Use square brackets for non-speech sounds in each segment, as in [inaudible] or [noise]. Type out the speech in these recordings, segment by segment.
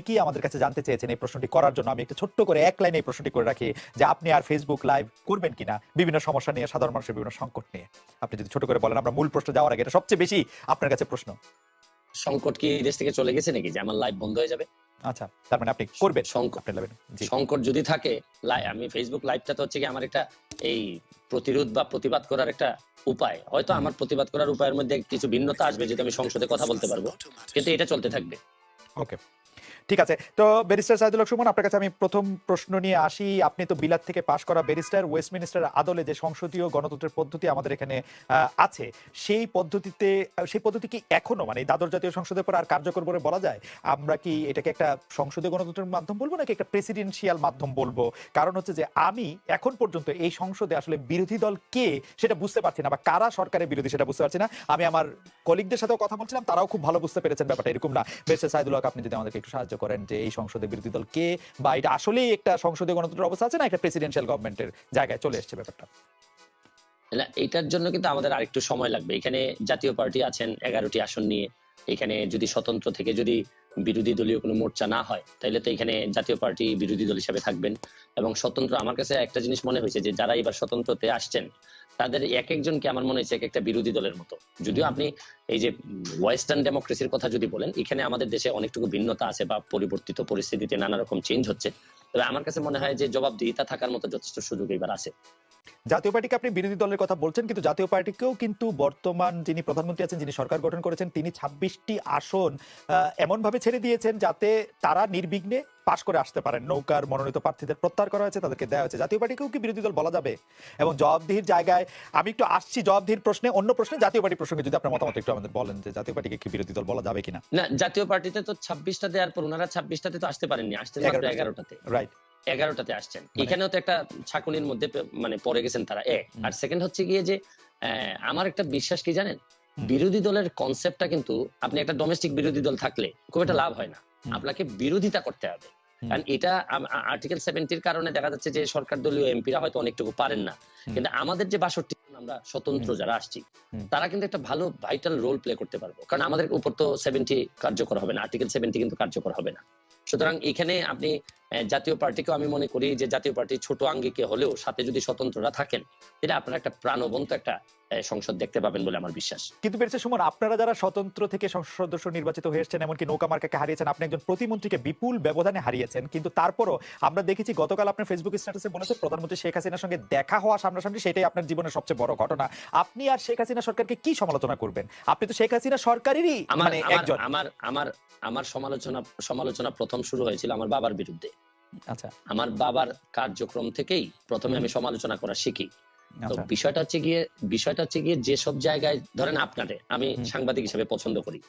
কি আমাদের কাছে জানতে চেয়েছেন এই প্রশ্নটি করার জন্য। আমি একটা ছোট্ট করে এক লাইনে এই প্রশ্নটি করে রাখি যে আপনি আর ফেসবুক লাইভ করবেন কিনা? বিভিন্ন সমস্যা নিয়ে সাধারণ মানুষের বিভিন্ন সংকট নিয়ে। আপনি যদি ছোট করে বলেন আমরা মূল প্রশ্ন যাওয়ার আগে এটা সবচেয়ে বেশি আপনার কাছে প্রশ্ন। সংকট কি দেশ থেকে চলে গেছে নাকি? যে আমার লাইভ বন্ধ হয়ে যাবে। আচ্ছা তার মানে আপনি করবেন সংকট। সংকট যদি থাকে লাই- আমি ফেসবুক লাইভটা তো হচ্ছে কি আমার একটা এই প্রতিরোধ বা প্রতিবাদ করার একটা উপায়। হয়তো আমার প্রতিবাদ করার উপায়ের মধ্যে কিছু ভিন্নতা আসবে যদি আমি সংসদে কথা বলতে পারব। কিন্তু এটা চলতে থাকবে। ওকে ঠিক আছে। তো ব্যারিস্টার সাইদুল সুমন, আপনার কাছে আমি প্রথম প্রশ্ন নিয়ে আসি। আপনি তো বিলাত থেকে পাশ করা ব্যারিস্টার, ওয়েস্টমিনিস্টার আদলে যে সংসদীয় গণতন্ত্রের পদ্ধতি আমাদের এখানে আছে, সেই পদ্ধতিতে, সেই পদ্ধতি কি এখনও মানে দাদর জাতীয় সংসদের পর আর কার্যকর বলে বলা যায়? আমরা কি এটাকে একটা সংসদীয় গণতন্ত্রের মাধ্যম বলব নাকি একটা প্রেসিডেন্সিয়াল মাধ্যম বলব? কারণ হচ্ছে যে আমি এখন পর্যন্ত এই সংসদে আসলে বিরোধী দল কে সেটা বুঝতে পারছি না, বা কারা সরকারের বিরোধী সেটা বুঝতে পারছি না। আমি আমার কলিগদের সাথেও কথা বলছিলাম, তারাও খুব ভালো বুঝতে পেরেছেন ব্যাপারটা, এরকম না। বেশি সাইদুল হক, আপনি যদি আমাদেরকে একটু সাহায্য করেন যে এই সংসদে বিরোধী দল কে বা এটা আসলেই একটা সংসদে গণতন্ত্রের অবস্থা আছে না একটা প্রেসিডেন্সিয়াল গভর্নমেন্টের জায়গায় চলে এসছে ব্যাপারটা? না, এটার জন্য কিন্তু আমাদের আরেকটু সময় লাগবে। এখানে জাতীয় পার্টি আছেন এগারোটি আসন নিয়ে। এখানে যদি স্বতন্ত্র থেকে যদি বিরোধী দলীয় কোনো মোর্চা না হয় তাহলে তো এখানে জাতীয় পার্টি বিরোধী দল হিসেবে থাকবেন। এবং স্বতন্ত্র, আমার কাছে একটা জিনিস মনে হয়েছে যে, যারা এবার স্বতন্ত্রতে আসছেন, তাদের এক একজনকে আমার মনে হয়েছে এক একটা বিরোধী দলের মতো। যদিও আপনি এই যে ওয়েস্টার্ন ডেমোক্রেসির কথা যদি বলেন, এখানে আমাদের দেশে অনেকটুকু ভিন্নতা আছে বা পরিবর্তিত পরিস্থিতিতে নানা রকম চেঞ্জ হচ্ছে। তবে আমার কাছে মনে হয় যে, জবাবদিহিতা থাকার মতো যথেষ্ট সুযোগ এবার আছে। জাতীয় পার্টিকে আপনি বিরোধী দলের কথা বলছেন কিন্তু জাতীয় পার্টিকেও কিন্তু বর্তমান যিনি প্রধানমন্ত্রী আছেন যিনি সরকার গঠন করেছেন তিনি ছাব্বিশটি আসন এমন ভাবে ছেড়ে দিয়েছেন যাতে তারা নির্বিঘ্নে পাশ করে আসতে পারেন। নৌকার মনোনীত প্রার্থীদের প্রত্যাহার করা হয়েছে তাদেরকে দেওয়া হয়েছে। জাতীয় পার্টিকেও কি বিরোধী দল বলা যাবে? এবং জবাবদিহির জায়গায় আমি একটু আসছি জবাবদিহির প্রশ্নে অন্য প্রশ্নে জাতীয় পার্টি প্রসঙ্গে যদি আপনার মতামত একটু আমাদের বলেন যে জাতীয় পার্টিকে কি বিরোধী দল বলা যাবে কিনা। না জাতীয় পার্টিতে তো ছাব্বিশটা দেওয়ার পর ওনারা ছাব্বিশটাতে তো আসতে পারেননি আসতে। এগারোটাতে। রাইট এগারোটাতে আসছেন। মানে- এখানেও তো একটা ছাকুনির মধ্যে মানে পড়ে গেছেন তারা এক আর সেকেন্ড হচ্ছে গিয়ে যে আমার একটা বিশ্বাস কি জানেন? বিরোধী দলের কনসেপ্টটা কিন্তু আপনি একটা ডোমেস্টিক বিরোধী দল থাকলে খুব একটা লাভ হয় না। আপনাকে বিরোধিতা করতে হবে। কারণ এটা আর্টিকেল সেভেন্টির কারণে দেখা যাচ্ছে যে সরকার দলীয় এমপিরা হয়তো অনেকটুকু পারেন না। কিন্তু আমাদের যে বাষট্টি আমরা স্বতন্ত্র যারা আসছি তারা কিন্তু একটা ভালো ভাইটাল রোল প্লে করতে পারব। কারণ আমাদের উপর তো সেভেন্টি কার্যকর হবে না আর্টিকেল সেভেন্টি কিন্তু কার্যকর হবে না। সুতরাং এখানে আপনি জাতীয় পার্টিকেও আমি মনে করি যে জাতীয় পার্টি ছোট আঙ্গিকে হলেও সাথে যদি স্বতন্ত্ররা থাকেন তাহলে আপনারা একটা প্রাণবন্ত একটা সংসদ দেখতে পাবেন বলে আমার বিশ্বাস। কিন্তু বেড়েছে সুমন আপনারা যারা স্বতন্ত্র থেকে সংসদ সদস্য নির্বাচিত হয়ে এসেছেন এমনকি নৌকা মার্কাকে হারিয়েছেন আপনি একজন প্রতিমন্ত্রীকে বিপুল ব্যবধানে হারিয়েছেন। কিন্তু তারপরও আমরা দেখেছি গতকাল আপনার ফেসবুক স্ট্যাটাসে বলেছেন প্রধানমন্ত্রী শেখ হাসিনার সঙ্গে দেখা হওয়া সামনাসামনি সেটাই আপনার জীবনের সবচেয়ে বড় ঘটনা। আপনি আর শেখ হাসিনা সরকারকে কি সমালোচনা করবেন? আপনি তো শেখ হাসিনা সরকারেরই মানে একজন। আমার আমার আমার সমালোচনা সমালোচনা প্রথম শুরু হয়েছিল আমার বাবার বিরুদ্ধে। আচ্ছা। আমার বাবার কার্যক্রম থেকেই প্রথমে আমি সমালোচনা করা শিখি। তো আচ্ছা। বিষয়টা হচ্ছে গিয়ে বিষয়টা হচ্ছে গিয়ে যেসব জায়গায় ধরেন আপনারে আমি সাংবাদিক হিসেবে পছন্দ করি।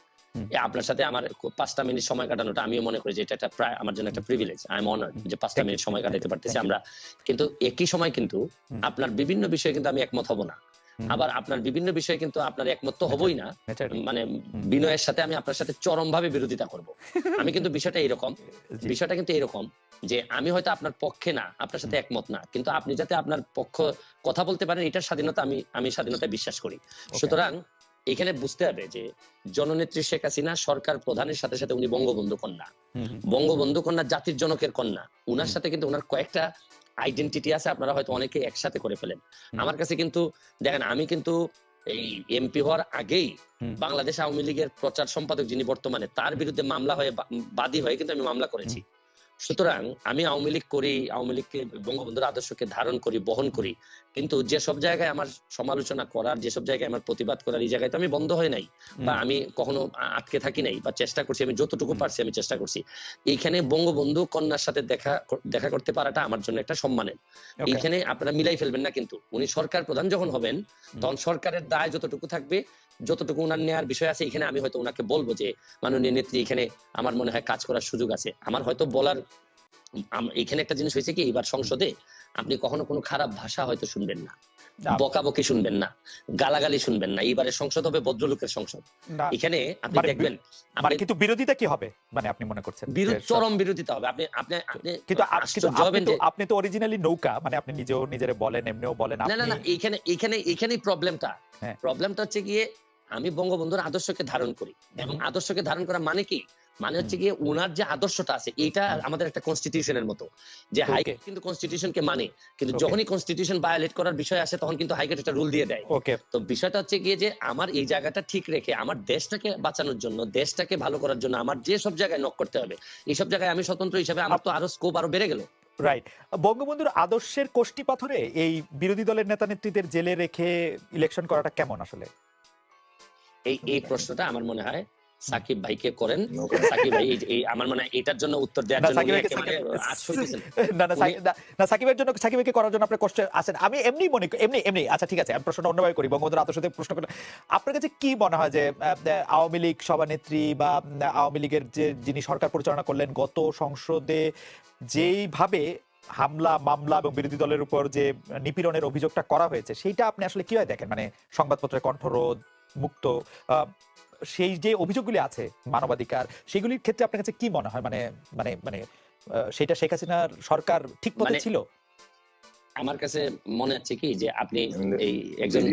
আপনার সাথে আমার পাঁচটা মিনিট সময় কাটানোটা আমিও মনে করি যে এটা একটা প্রায় আমার জন্য একটা প্রিভিলেজ আই এম অনার্ড যে পাঁচটা মিনিট সময় কাটাতে পারতেছি আমরা। কিন্তু একই সময় কিন্তু আপনার বিভিন্ন বিষয়ে কিন্তু আমি একমত হব না। আবার আপনার বিভিন্ন বিষয়ে কিন্তু আপনার একমত হবই না। মানে বিনয়ের সাথে আমি আপনার সাথে চরম ভাবে বিরোধিতা করব। আমি কিন্তু বিষয়টা এরকম [laughs] বিষয়টা কিন্তু এরকম যে আমি হয়তো আপনার পক্ষে না আপনার সাথে একমত না কিন্তু আপনি যাতে আপনার পক্ষ কথা বলতে পারেন এটার স্বাধীনতা আমি আমি স্বাধীনতায় বিশ্বাস করি। সুতরাং এখানে বুঝতে হবে যে জননেত্রী শেখ হাসিনা সরকার প্রধানের সাথে সাথে উনি বঙ্গবন্ধু কন্যা। বঙ্গবন্ধু কন্যা জাতির জনকের কন্যা। উনার সাথে কিন্তু ওনার কয়েকটা আইডেন্টিটি আছে আপনারা হয়তো অনেকে একসাথে করে ফেলেন। আমার কাছে কিন্তু দেখেন আমি কিন্তু এই এমপি হওয়ার আগেই বাংলাদেশ আওয়ামী লীগের প্রচার সম্পাদক যিনি বর্তমানে তার বিরুদ্ধে মামলা হয়ে বাদী হয়ে কিন্তু আমি মামলা করেছি। সুতরাং আমি আওয়ামী লীগ করি আওয়ামী লীগকে বঙ্গবন্ধুর আদর্শকে ধারণ করি বহন করি। কিন্তু যেসব জায়গায় আমার সমালোচনা করার যেসব জায়গায় আমার প্রতিবাদ করার এই জায়গায় তো আমি বন্ধ হয় নাই বা আমি কখনো আটকে থাকি নাই বা চেষ্টা করছি আমি যতটুকু পারছি আমি চেষ্টা করছি। এইখানে বঙ্গবন্ধু কন্যার সাথে দেখা দেখা করতে পারাটা আমার জন্য একটা সম্মানের। এইখানে আপনারা মিলাই ফেলবেন না কিন্তু উনি সরকার প্রধান যখন হবেন তখন সরকারের দায় যতটুকু থাকবে যতটুকু উনার নেওয়ার বিষয় আছে এখানে আমি হয়তো উনাকে বলব যে মাননীয় নেত্রী এখানে আমার মনে হয় কাজ করার সুযোগ আছে। আমার হয়তো বলার এখানে একটা জিনিস হয়েছে কি এবার সংসদে আপনি কখনো কোনো খারাপ ভাষা হয়তো শুনবেন না বকাবকি শুনবেন না গালাগালি শুনবেন না এইবারের সংসদ হবে ভদ্রলোকের সংসদ। এখানে আপনি মানে দেখবেন মানে কিন্তু বিরোধিতা কি হবে? মানে আপনি মনে করছেন চরম বিরোধিতা হবে। আপনি আপনি কিন্তু আপনি তো আপনি তো অরিজিনালি নৌকা মানে আপনি নিজেও নিজেরে বলেন এমনিও বলেন না না না এইখানে এইখানে এইখানেই প্রবলেমটা হ্যাঁ। প্রবলেমটা হচ্ছে গিয়ে আমি বঙ্গবন্ধুর আদর্শকে ধারণ করি। এবং আদর্শকে ধারণ করা মানে কি? মানে হচ্ছে গিয়ে উনার যে আদর্শটা আছে এটা আমাদের একটা কনস্টিটিউশনের মতো। যে হাইকোর্ট কিন্তু কনস্টিটিউশনকে মানে কিন্তু যখনই কনস্টিটিউশন ভায়োলেট করার বিষয় আসে তখন কিন্তু হাইকোর্ট একটা রুল দিয়ে দেয়। ওকে তো বিষয়টা হচ্ছে গিয়ে যে আমার এই জায়গাটা ঠিক রেখে আমার দেশটাকে বাঁচানোর জন্য দেশটাকে ভালো করার জন্য আমার যে সব জায়গায় নক করতে হবে এইসব জায়গায় আমি স্বতন্ত্র হিসাবে আমার তো আরও স্কোপ আরও বেড়ে গেল। রাইট বঙ্গবন্ধুর আদর্শের কোষ্টি পাথরে এই বিরোধী দলের নেতা নেত্রীদের জেলে রেখে ইলেকশন করাটা কেমন আসলে? এই এই প্রশ্নটা আমার মনে হয় সাকিব ভাইকে করেন। সাকিব ভাই এই- আমার মনে এটার জন্য উত্তর দেওয়ার জন্য সাকিব ভাইকে- [laughs] না না সাকিবের জন্য সাকিবকে করার জন্য আপনার কষ্ট আছেন। আমি এমনি মনে এমনি এমনি। আচ্ছা ঠিক আছে আমি প্রশ্নটা অন্যভাবে করি। বঙ্গবন্ধুর আদর্শতে প্রশ্ন করি আপনার কাছে কি মনে হয় যে আওয়ামী লীগ সভানেত্রী বা আওয়ামী লীগের যে যিনি সরকার পরিচালনা করলেন গত সংসদে যেইভাবে হামলা মামলা এবং বিরোধী দলের উপর যে নিপীড়নের অভিযোগটা করা হয়েছে সেইটা আপনি আসলে কীভাবে দেখেন? মানে সংবাদপত্রের কণ্ঠরোধ মুক্ত সেই যে অভিযোগগুলি আছে মানবাধিকার সেগুলির ক্ষেত্রে আপনার কাছে কি মনে হয়? মানে মানে মানে সেটা শেখ হাসিনার সরকার ঠিক পথে মানে- ছিল? আমার কাছে মনে হচ্ছে কি যে আপনি এই একজন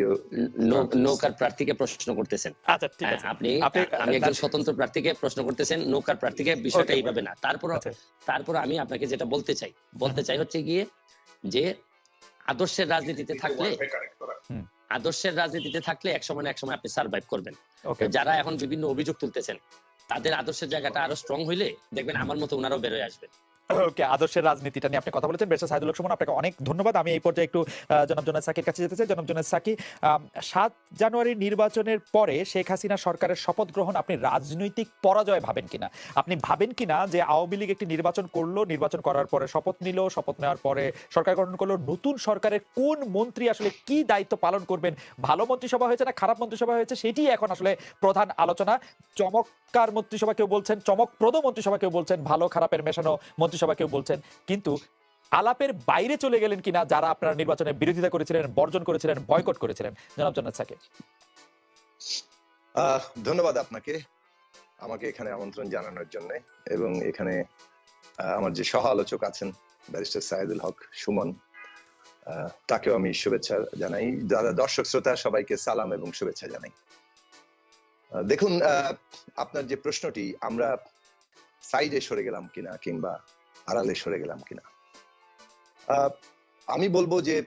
নৌকার প্রার্থীকে প্রশ্ন করতেছেন। আচ্ছা ঠিক হ্যাঁ, আছে। আপনি আপনি- আমি একজন স্বতন্ত্র প্রার্থীকে প্রশ্ন করতেছেন নৌকার প্রার্থীকে বিষয়টা এইভাবে না। তারপর আচ্ছা। তারপর আমি আপনাকে যেটা বলতে চাই বলতে চাই হচ্ছে গিয়ে যে আদর্শের রাজনীতিতে থাকলে হুম। আদর্শের রাজনীতিতে থাকলে এক সময় না এক সময় আপনি সার্ভাইভ করবেন। যারা এখন বিভিন্ন অভিযোগ তুলতেছেন তাদের আদর্শের জায়গাটা আরও স্ট্রং হইলে দেখবেন আমার মতো ওনারাও বেরোয় আসবে। ওকে, আদর্শের রাজনীতিটা নিয়ে আপনি কথা বলেছেন। বেশ সাইদুল সুমন, আপনাকে অনেক ধন্যবাদ। আমি এই পর্যায়ে একটু জনাব জনাদ সাকির কাছে যেতে চাই। জনাব জনাদ সাকি সাত জানুয়ারির নির্বাচনের পরে শেখ হাসিনা সরকারের শপথ গ্রহণ আপনি রাজনৈতিক পরাজয় ভাবেন কিনা? আপনি ভাবেন কিনা যে আওয়ামী লীগ একটি নির্বাচন করল, নির্বাচন করার পরে শপথ নিল, শপথ নেওয়ার পরে সরকার গঠন করল। নতুন সরকারের কোন মন্ত্রী আসলে কি দায়িত্ব পালন করবেন? ভালো মন্ত্রিসভা হয়েছে না, খারাপ মন্ত্রিসভা হয়েছে, সেটি এখন আসলে প্রধান আলোচনা। চমৎকার মন্ত্রিসভা কেউ বলছেন, চমকপ্রদ মন্ত্রিসভা কেউ বলছেন, ভালো খারাপের মেশানো মন্ত্রিসভা কেউ বলছেন, কিন্তু আলাপের বাইরে চলে গেলেন কিনা, যারা আপনারা নির্বাচনে বিরোধিতা করেছিলেন, বর্জন করেছিলেন, বয়কট করেছিলেন, জনাব জনাদ সাকিব ধন্যবাদ আপনাকে, আমাকে এখানে আমন্ত্রণ জানানোর জন্য, এবং এখানে আমার যে সহ আলোচক আছেন, ব্যারিস্টার সাইদুল হক সুমন তাকেও আমি শুভেচ্ছা জানাই। যারা দর্শক শ্রোতা, সবাইকে সালাম এবং শুভেচ্ছা জানাই। দেখুন আপনার যে প্রশ্নটি, আমরা সাইডে সরে গেলাম কিনা, কিংবা আড়ালে সরে গেলাম কিনা। আমি বলব যে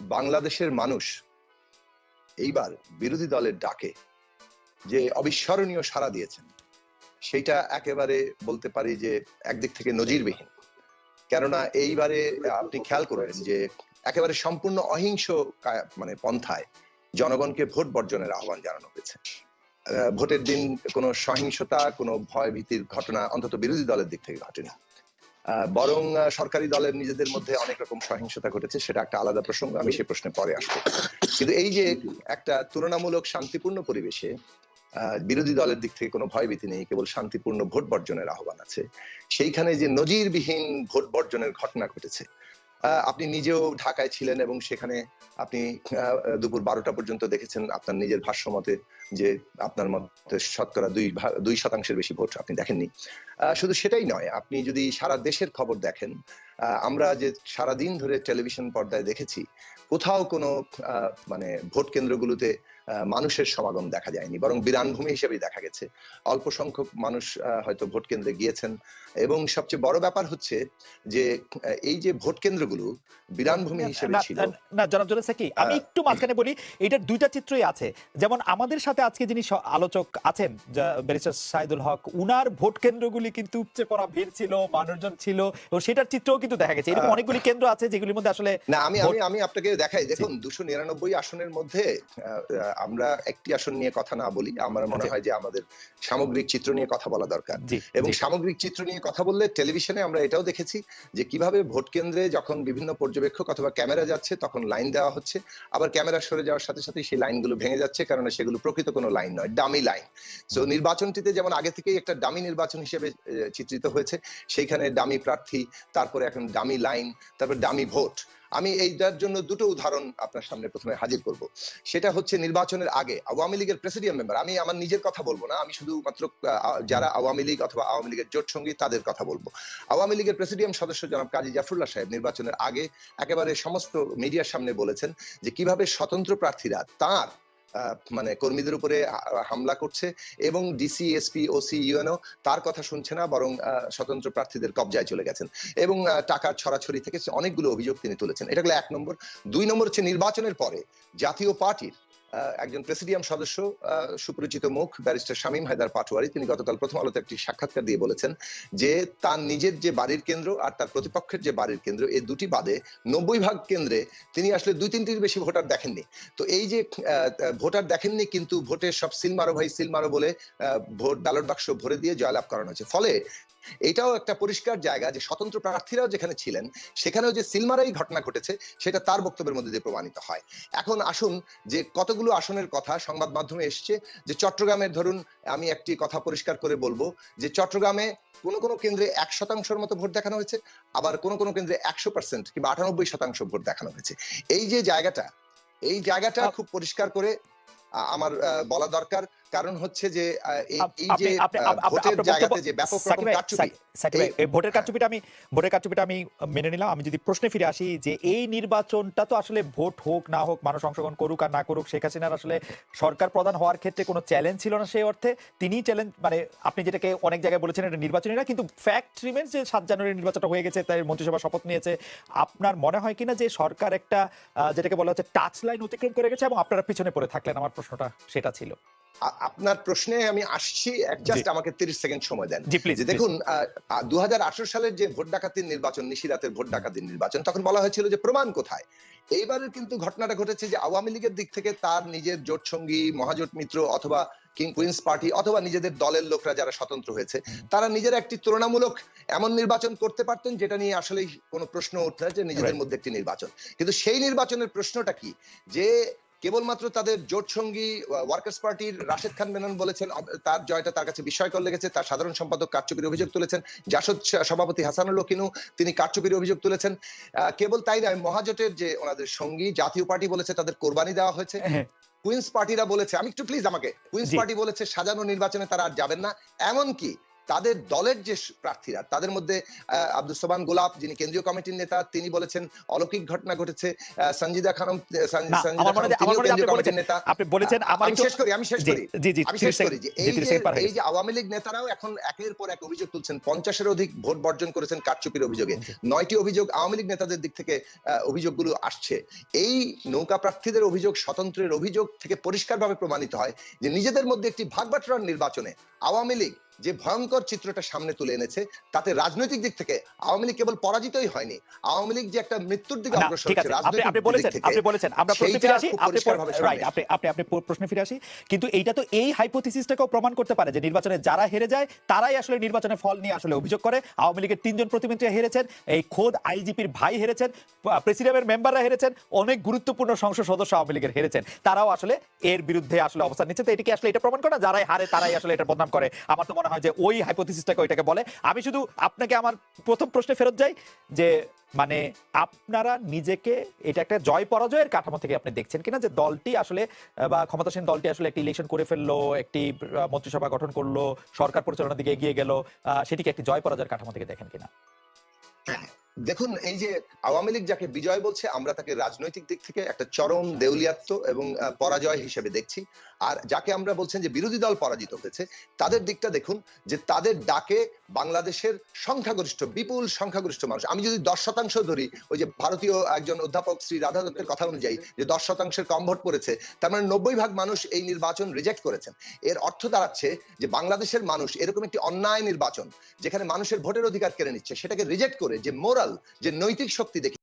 বাংলাদেশের মানুষ এইবার বিরোধী দলের ডাকে যে অবিস্মরণীয় সাড়া দিয়েছেন। সেটা একেবারে বলতে পারি যে একদিক থেকে নজিরবিহীন। কেননা এইবারে আপনি খেয়াল করবেন যে একেবারে সম্পূর্ণ অহিংস মানে পন্থায় জনগণকে ভোট বর্জনের আহ্বান জানানো হয়েছে। ভোটের দিন কোনো সহিংসতা কোনো ভয় ভীতির ঘটনা অন্তত বিরোধী দলের দিক থেকে ঘটেনি। আহ, বরং সরকারি দলের নিজেদের মধ্যে অনেক রকম সহিংসতা ঘটেছে, সেটা একটা আলাদা প্রসঙ্গ, আমি সেই প্রশ্নে পরে আসব। কিন্তু এই যে একটা তুলনামূলক শান্তিপূর্ণ পরিবেশে বিরোধী দলের দিক থেকে কোনো ভয়ভীতি নেই, কেবল শান্তিপূর্ণ ভোট বর্জনের আহ্বান আছে। সেইখানে যে নজিরবিহীন ভোট বর্জনের ঘটনা ঘটেছে আপনি নিজেও ঢাকায় ছিলেন এবং সেখানে আপনি দুপুর বারোটা পর্যন্ত দেখেছেন আপনার নিজের ভাষ্য মতে যে আপনার মতে শতকরা দুই দুই শতাংশের বেশি ভোট আপনি দেখেননি। শুধু সেটাই নয়, আপনি যদি সারা দেশের খবর দেখেন আমরা যে সারা দিন ধরে টেলিভিশন পর্দায় দেখেছি, কোথাও কোনো মানে ভোট কেন্দ্রগুলোতে মানুষের সমাগম দেখা যায়নি বরং বিরানভূমি হিসেবেই দেখা গেছে। অল্প সংখ্যক মানুষ হয়তো ভোট কেন্দ্রে গিয়েছেন। এবং সবচেয়ে বড় ব্যাপার হচ্ছে যে এই যে ভোট কেন্দ্রগুলো বিরানভূমি হিসেবে ছিল। না, জনাব জনাদ সাকি আমি একটু মাঝখানে বলি এটার দুইটা চিত্রই আছে। যেমন আমাদের সাথে আজকে যিনি আলোচক আছেন ব্যারিস্টার সাইদুল হক উনার ভোট কেন্দ্রগুলি কিন্তু উপচে পড়া ভিড় ছিল মানুষজন ছিল এবং সেটার চিত্রও কিন্তু দেখা গেছে। এরকম অনেকগুলি কেন্দ্র আছে যেগুলির মধ্যে আসলে না আমি আমি আমি আপনাকে দেখাই। দেখুন দুশো নিরানব্বই আসনের মধ্যে আমরা একটি আসন নিয়ে কথা না বলি আমার মনে হয় যে আমাদের সামগ্রিক চিত্র নিয়ে কথা বলা দরকার। এবং সামগ্রিক চিত্র নিয়ে কথা বললে টেলিভিশনে আমরা এটাও দেখেছি যে কীভাবে ভোট কেন্দ্রে যখন বিভিন্ন পর্যবেক্ষক অথবা ক্যামেরা যাচ্ছে তখন লাইন দেওয়া হচ্ছে। আবার ক্যামেরা সরে যাওয়ার সাথে সাথে সেই লাইনগুলো ভেঙে যাচ্ছে কারণ সেগুলো প্রকৃত কোনো লাইন নয় ডামি লাইন। সো নির্বাচনটিতে যেমন আগে থেকেই একটা ডামি নির্বাচন হিসেবে চিত্রিত হয়েছে সেইখানে ডামি প্রার্থী তারপরে এখন ডামি লাইন তারপর ডামি ভোট। আমি এইটার জন্য দুটো উদাহরণ আপনার সামনে প্রথমে হাজির করব। সেটা হচ্ছে নির্বাচনের আগে আওয়ামী লীগের প্রেসিডিয়াম মেম্বার, আমি আমার নিজের কথা বলব না, আমি শুধুমাত্র যারা আওয়ামী লীগ অথবা আওয়ামী লীগের জোট সঙ্গী তাদের কথা বলব। আওয়ামী লীগের প্রেসিডিয়াম সদস্য জনাব কাজী জাফরুল্লাহ সাহেব নির্বাচনের আগে একেবারে সমস্ত মিডিয়ার সামনে বলেছেন যে কীভাবে স্বতন্ত্র প্রার্থীরা তার মানে কর্মীদের উপরে হামলা করছে এবং ডিসি এসপি ওসি ইউএনও তার কথা শুনছে না, বরং স্বতন্ত্র প্রার্থীদের কবজায় চলে গেছেন। এবং টাকার ছড়াছড়ি থেকে অনেকগুলো অভিযোগ তিনি তুলেছেন। এটা হলো এক নম্বর। দুই নম্বর হচ্ছে নির্বাচনের পরে জাতীয় পার্টির একজন প্রেসিডিয়াম সদস্য সুপরিচিত মুখ, ব্যারিস্টার শামীম হায়দার পাটোয়ারি, তিনি গতকাল প্রথম আলোতে একটি সাক্ষাৎকার দিয়ে বলেছেন যে তার নিজের যে বাড়ির কেন্দ্র আর তার প্রতিপক্ষের যে বাড়ির কেন্দ্র এই দুটি বাদে নব্বই ভাগ কেন্দ্রে তিনি আসলে দুই তিনটির বেশি ভোটার দেখেননি। তো এই যে ভোটার দেখেননি কিন্তু ভোটের সব সিল মারো ভাই সিল মারো বলে ভোট ব্যালট বাক্স ভরে দিয়ে জয়লাভ করানো হয়েছে। ফলে এটাও একটা পরিষ্কার জায়গা যে স্বতন্ত্র প্রার্থীরাও যেখানে ছিলেন সেখানেও যে সিলমারাই ঘটনা ঘটেছে সেটা তার বক্তব্যের মধ্যে দিয়ে প্রমাণিত হয়। এখন আসুন যে কতগুলো আসনের কথা সংবাদ মাধ্যমে এসছে যে চট্টগ্রামের ধরুন আমি একটি কথা পরিষ্কার করে বলব যে চট্টগ্রামে কোন কোন কেন্দ্রে এক শতাংশের মতো ভোট দেখানো হয়েছে আবার কোন কোন কেন্দ্রে একশো পার্সেন্ট কিংবা আটানব্বই শতাংশ ভোট দেখানো হয়েছে। এই যে জায়গাটা এই জায়গাটা খুব পরিষ্কার করে আমার আহ, বলা দরকার। কারণ হচ্ছে যে এই যে ভোটের জায়গাতে যে ব্যাপক রকম কারচুপি ভোটের কারচুপিটা আমি ভোটের কারচুপিটা আমি মেনে নিলাম। আমি যদি প্রশ্নে ফিরে আসি যে এই নির্বাচনটা তো আসলে ভোট হোক না হোক মানুষ অংশগ্রহণ করুক আর না করুক শেখ হাসিনার আসলে সরকার প্রধান হওয়ার ক্ষেত্রে কোনো চ্যালেঞ্জ ছিল না সেই অর্থে। তিনিই চ্যালেঞ্জ মানে আপনি যেটাকে অনেক জায়গায় বলেছেন এটা নির্বাচনী না কিন্তু ফ্যাক্ট রিমেন্স যে সাত জানুয়ারি নির্বাচনটা হয়ে গেছে তাই মন্ত্রিসভা শপথ নিয়েছে। আপনার মনে হয় কিনা যে সরকার একটা যেটাকে বলা হচ্ছে টাচ লাইন অতিক্রম করে গেছে এবং আপনারা পিছনে পড়ে থাকলেন? আমার প্রশ্নটা সেটা ছিল। আপনার প্রশ্নে আমি আসছি জাস্ট আমাকে তিরিশ সেকেন্ড সময় দেন। দেখুন দু সালের যে ভোট ডাকাতির নির্বাচন নিশিরাতের ভোট ডাকাতির নির্বাচন তখন বলা হয়েছিল যে প্রমাণ কোথায়? এইবারের কিন্তু ঘটনাটা ঘটেছে যে আওয়ামী লীগের দিক থেকে তার নিজের জোট সঙ্গী মহাজোট মিত্র অথবা কিং কুইন্স পার্টি অথবা নিজেদের দলের লোকরা যারা স্বতন্ত্র হয়েছে তারা নিজেরা একটি তুলনামূলক এমন নির্বাচন করতে পারতেন যেটা নিয়ে আসলে কোনো প্রশ্ন উঠে না যে নিজেদের মধ্যে একটি নির্বাচন। কিন্তু সেই নির্বাচনের প্রশ্নটা কি? যে কেবলমাত্র তাদের জোট সঙ্গী ওয়ার্কার্স পার্টির রাশেদ খান মেনন বলেছেন তার জয়টা তার কাছে বিস্ময়কর লেগেছে। তার সাধারণ সম্পাদক কারচুপির অভিযোগ তুলেছেন জাসদ সভাপতি হাসানুল লকিনু তিনি কারচুপির অভিযোগ তুলেছেন। কেবল তাই নয় মহাজোটের যে ওনাদের সঙ্গী জাতীয় পার্টি বলেছে তাদের কোরবানি দেওয়া হয়েছে। হ্যাঁ কুইন্স পার্টিরা বলেছে আমি একটু প্লিজ আমাকে কুইন্স পার্টি বলেছে সাজানো নির্বাচনে তারা আর যাবেন না। এমনকি তাদের দলের যে প্রার্থীরা তাদের মধ্যে আব্দুল সোবান গোলাপ যিনি কেন্দ্রীয় কমিটির নেতা তিনি বলেছেন অলৌকিক ঘটনা ঘটেছে। সঞ্জিদা খানম কমিটির নেতা। আপনি বলেছেন আমি শেষ করি আমি শেষ করি। আমি শেষ করি যে এই যে আওয়ামী লীগ নেতারাও এখন একের পর এক অভিযোগ তুলছেন পঞ্চাশের অধিক ভোট বর্জন করেছেন কারচুপির অভিযোগে। নয়টি অভিযোগ আওয়ামী লীগ নেতাদের দিক থেকে আহ, অভিযোগগুলো আসছে। এই নৌকা প্রার্থীদের অভিযোগ স্বতন্ত্রের অভিযোগ থেকে পরিষ্কারভাবে প্রমাণিত হয় যে নিজেদের মধ্যে একটি ভাগবাটোয়ার নির্বাচনে আওয়ামী লীগ যে ভয়ঙ্কর চিত্রটা সামনে তুলে এনেছে তাতে রাজনৈতিক দিক থেকে আওয়ামী লীগ কেবল পরাজিতই হয়নি আওয়ামী লীগ যে একটা মৃত্যুর দিকে অগ্রসর হচ্ছে আপনি আপনি বলেছেন আপনি বলেছেন আমরা প্রশ্নে ফিরে আসি আপনি রাইট আপনি আপনি আপনি প্রশ্নে ফিরে আসি কিন্তু এইটা তো এই হাইপোথিসিসটাকেও প্রমাণ করতে পারে যে নির্বাচনে যারা হেরে যায় তারাই আসলে নির্বাচনে ফল নিয়ে আসলে অভিযোগ করে। আওয়ামী লীগের তিনজন প্রতিমন্ত্রী হেরেছেন এই খোদ আইজিপির ভাই হেরেছেন প্রেসিডেন্টের মেম্বাররা হেরেছেন অনেক গুরুত্বপূর্ণ সংসদ সদস্য আওয়ামী লীগের হেরেছেন। তারাও আসলে এর বিরুদ্ধে আসলে অবস্থান নিচ্ছে তো এটাকে আসলে এটা প্রমাণ করে না? যারাই হারে তারাই আসলে এটা বদনাম করে। আমার তো মনে হয় যে ওই হাইপোথিসিসটাকে ওইটাকে বলে। আমি শুধু আপনাকে আমার প্রথম প্রশ্নে ফেরত যাই যে মানে আপনারা নিজেকে এটা একটা জয় পরাজয়ের কাঠামো থেকে আপনি দেখছেন কিনা যে দলটি আসলে, বা ক্ষমতাসীন দলটি আসলে একটি ইলেকশন করে ফেলল, একটি মন্ত্রিসভা গঠন করল, সরকার পরিচালনার দিকে এগিয়ে গেল সেটিকে একটি জয় পরাজয়ের কাঠামো থেকে দেখেন কিনা? দেখুন, এই যে আওয়ামী লীগ যাকে বিজয় বলছে, আমরা তাকে রাজনৈতিক দিক থেকে একটা চরম দেউলিয়াত্ব এবং পরাজয় হিসেবে দেখছি। আর যাকে আমরা বলছেন যে বিরোধী দল পরাজিত হয়েছে, তাদের দিকটা দেখুন যে তাদের ডাকে বাংলাদেশের সংখ্যাগরিষ্ঠ, বিপুল সংখ্যাগরিষ্ঠ মানুষ। আমি যদি দশ শতাংশ ধরি, ওই যে ভারতীয় একজন অধ্যাপক শ্রী রাধা দত্তের কথা অনুযায়ী যে দশ শতাংশের কম ভোট পড়েছে, তার মানে নব্বই ভাগ মানুষ এই নির্বাচন রিজেক্ট করেছেন। এর অর্থ দাঁড়াচ্ছে যে বাংলাদেশের মানুষ এরকম একটি অন্যায় নির্বাচন, যেখানে মানুষের ভোটের অধিকার কেড়ে নিচ্ছে, সেটাকে রিজেক্ট করে যে মোরাল যে নৈতিক শক্তি দেখে।